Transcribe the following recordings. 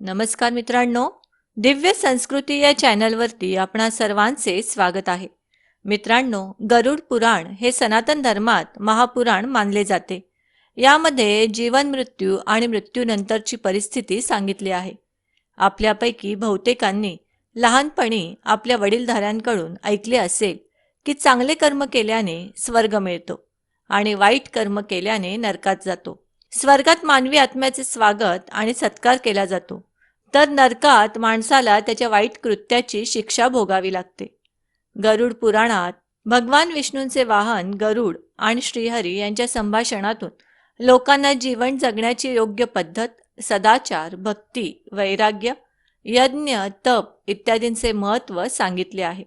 नमस्कार मित्रांनो दिव्य संस्कृती या चॅनलवरती आपणा सर्वांचे स्वागत आहे. मित्रांनो गरुड पुराण हे सनातन धर्मात महापुराण मानले जाते. यामध्ये जीवन मृत्यू आणि मृत्यूनंतरची परिस्थिती सांगितली आहे. आपल्यापैकी बहुतेकांनी लहानपणी आपल्या वडीलधाऱ्यांकडून ऐकले असेल की चांगले कर्म केल्याने स्वर्ग मिळतो आणि वाईट कर्म केल्याने नरकात जातो. स्वर्गात मानवी आत्म्याचे स्वागत आणि सत्कार केला जातो. तर नरकात माणसाला त्याच्या वाईट कृत्याची शिक्षा भोगावी लागते. गरुड पुराणात भगवान विष्णूंचे वाहन गरुड आणि श्रीहरी यांच्या संभाषणातून लोकांना जीवन जगण्याची योग्य पद्धत सदाचार भक्ती वैराग्य यज्ञ तप इत्यादींचे महत्त्व सांगितले आहे.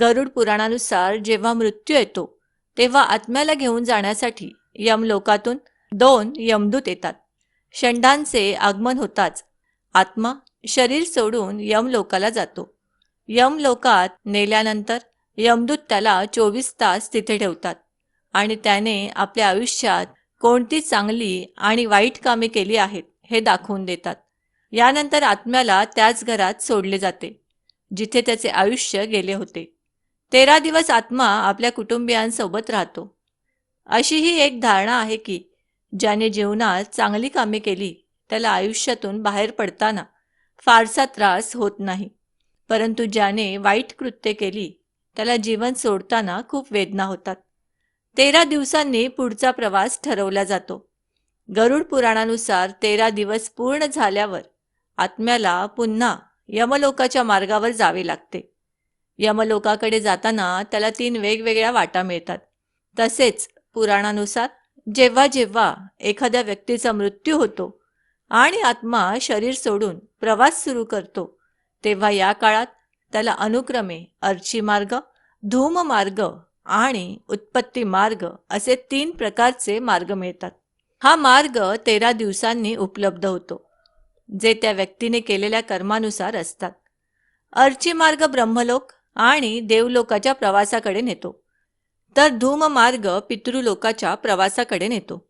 गरुड पुराणानुसार जेव्हा मृत्यू येतो तेव्हा आत्म्याला घेऊन जाण्यासाठी यमलोकातून दोन यमदूत येतात. षंडांचे आगमन होताच आत्मा शरीर सोडून यमलोकाला जातो. यमलोकात नेल्यानंतर यमदूत त्याला चोवीस तास तिथे ठेवतात आणि त्याने आपल्या आयुष्यात कोणती चांगली आणि वाईट कामे केली आहेत हे दाखवून देतात. यानंतर आत्म्याला त्याच घरात सोडले जाते जिथे त्याचे आयुष्य गेले होते. तेरा दिवस आत्मा आपल्या कुटुंबियांसोबत राहतो. अशी ही एक धारणा आहे की ज्याने जीवनात चांगली कामे केली त्याला आयुष्यातून बाहेर पडताना फारसा त्रास होत नाही. परंतु ज्याने वाईट कृत्य केली त्याला जीवन सोडताना खूप वेदना होतात. तेरा दिवसांनी पुढचा प्रवास ठरवला जातो. गरुड पुराणानुसार तेरा दिवस पूर्ण झाल्यावर आत्म्याला पुन्हा यमलोकाच्या मार्गावर जावे लागते. यमलोकाकडे जाताना त्याला तीन वेगवेगळ्या वाटा मिळतात. तसेच पुराणानुसार जेव्हा जेव्हा एखाद्या व्यक्तीचा मृत्यू होतो आणि आत्मा शरीर सोडून प्रवास सुरू करतो. तेव्हा या काळात त्याला अनुक्रमे अर्ची मार्ग धूम मार्ग आणि उत्पत्ती मार्ग असे तीन प्रकारचे मार्ग मिळतात. हा मार्ग तेरा दिवसांनी उपलब्ध होतो जे त्या व्यक्तीने केलेल्या कर्मानुसार असतात. अर्ची मार्ग ब्रह्मलोक आणि देवलोकाच्या प्रवासाकडे नेतो. तर धूम मार्ग पितृलोकाच्या प्रवासाकडे नेतो.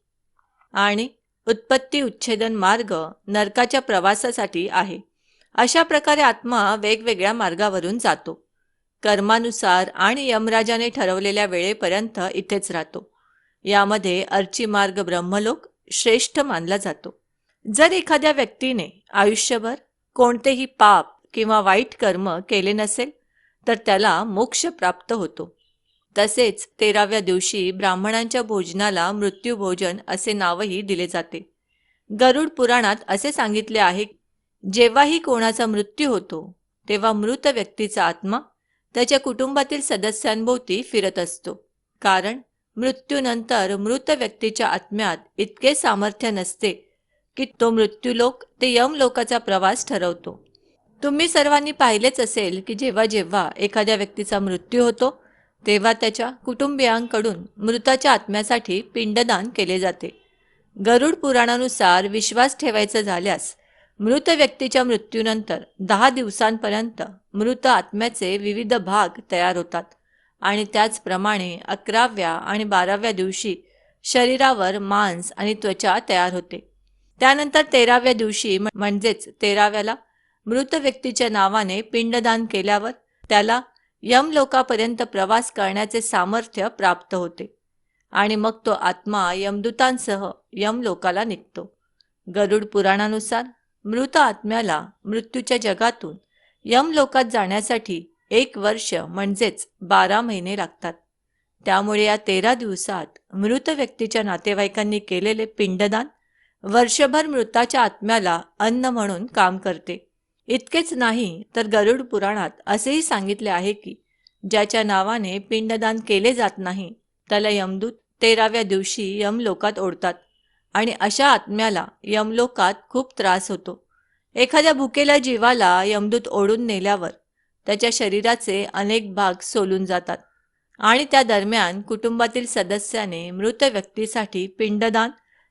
आणि उत्पत्ती उच्छेदन मार्ग नरकाच्या प्रवासासाठी आहे. अशा प्रकारे आत्मा वेगवेगळ्या मार्गावरून जातो. कर्मानुसार आणि यमराजाने ठरवलेल्या वेळेपर्यंत इथेच राहतो. यामध्ये अर्ची मार्ग ब्रह्मलोक श्रेष्ठ मानला जातो. जर एखाद्या व्यक्तीने आयुष्यभर कोणतेही पाप किंवा वाईट कर्म केले नसेल तर त्याला मोक्ष प्राप्त होतो. तसेच तेराव्या दिवशी ब्राह्मणांच्या भोजनाला मृत्यूभोजन असे नावही दिले जाते. गरुड पुराणात असे सांगितले आहे जेव्हाही कोणाचा मृत्यू होतो तेव्हा मृत व्यक्तीचा आत्मा त्याच्या कुटुंबातील सदस्यांभोवती फिरत असतो. कारण मृत्यूनंतर मृत व्यक्तीच्या आत्म्यात इतके सामर्थ्य नसते की तो मृत्यूलोक ते यमलोकाचा प्रवास ठरवतो. तुम्ही सर्वांनी पाहिलेच असेल की जेव्हा जेव्हा एखाद्या व्यक्तीचा मृत्यू होतो तेव्हा त्याच्या कुटुंबियांकडून मृताच्या आत्म्यासाठी पिंडदान केले जाते. गरुड पुराणानुसार विश्वास ठेवायचा झाल्यास मृत व्यक्तीच्या मृत्यूनंतर दहा दिवसांपर्यंत मृत आत्म्याचे विविध भाग तयार होतात आणि त्याचप्रमाणे अकराव्या आणि बाराव्या दिवशी शरीरावर मांस आणि त्वचा तयार होते. त्यानंतर तेराव्या दिवशी म्हणजेच तेराव्याला मृत व्यक्तीच्या नावाने पिंडदान केल्यावर त्याला यमलोकापर्यंत प्रवास करण्याचे सामर्थ्य प्राप्त होते. आणि मग तो आत्मा यमदूतांसह यमलोकाला निघतो. गरुड पुराणानुसार मृत आत्म्याला मृत्यूच्या जगातून यमलोकात जाण्यासाठी एक वर्ष म्हणजेच बारा महिने लागतात. त्यामुळे या तेरा दिवसात मृत व्यक्तीच्या नातेवाईकांनी केलेले पिंडदान वर्षभर मृताच्या आत्म्याला अन्न म्हणून काम करते. इतकेच नाही तर गरुड पुराणात असेही सांगितले आहे की ज्याच्या नावाने पिंडदान केले जात नाही त्याला यमदूत तेराव्या दिवशी यमलोकात ओढतात आणि अशा आत्म्याला यमलोकात खूप त्रास होतो. एखाद्या भुकेल्या जीवाला यमदूत ओढून नेल्यावर त्याच्या शरीराचे अनेक भाग सोलून जातात आणि त्या दरम्यान कुटुंबातील सदस्याने मृत व्यक्तीसाठी पिंडदान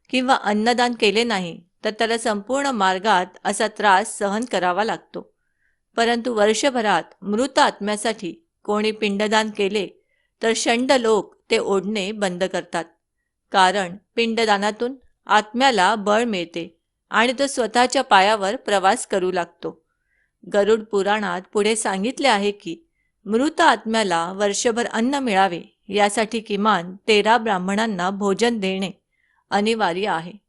किंवा अन्नदान केले नाही. तर त्याला संपूर्ण मार्गात असा त्रास सहन करावा लागतो. परंतु वर्षभरात मृत आत्म्यासाठी कोणी पिंडदान केले तर षंड लोक ते ओढणे बंद करतात. कारण पिंडदानातून आत्म्याला बळ मिळते आणि तो स्वतःच्या पायावर प्रवास करू लागतो. गरुड पुराणात पुढे सांगितले आहे की मृत आत्म्याला वर्षभर अन्न मिळावे यासाठी किमान तेरा ब्राह्मणांना भोजन देणे अनिवार्य आहे.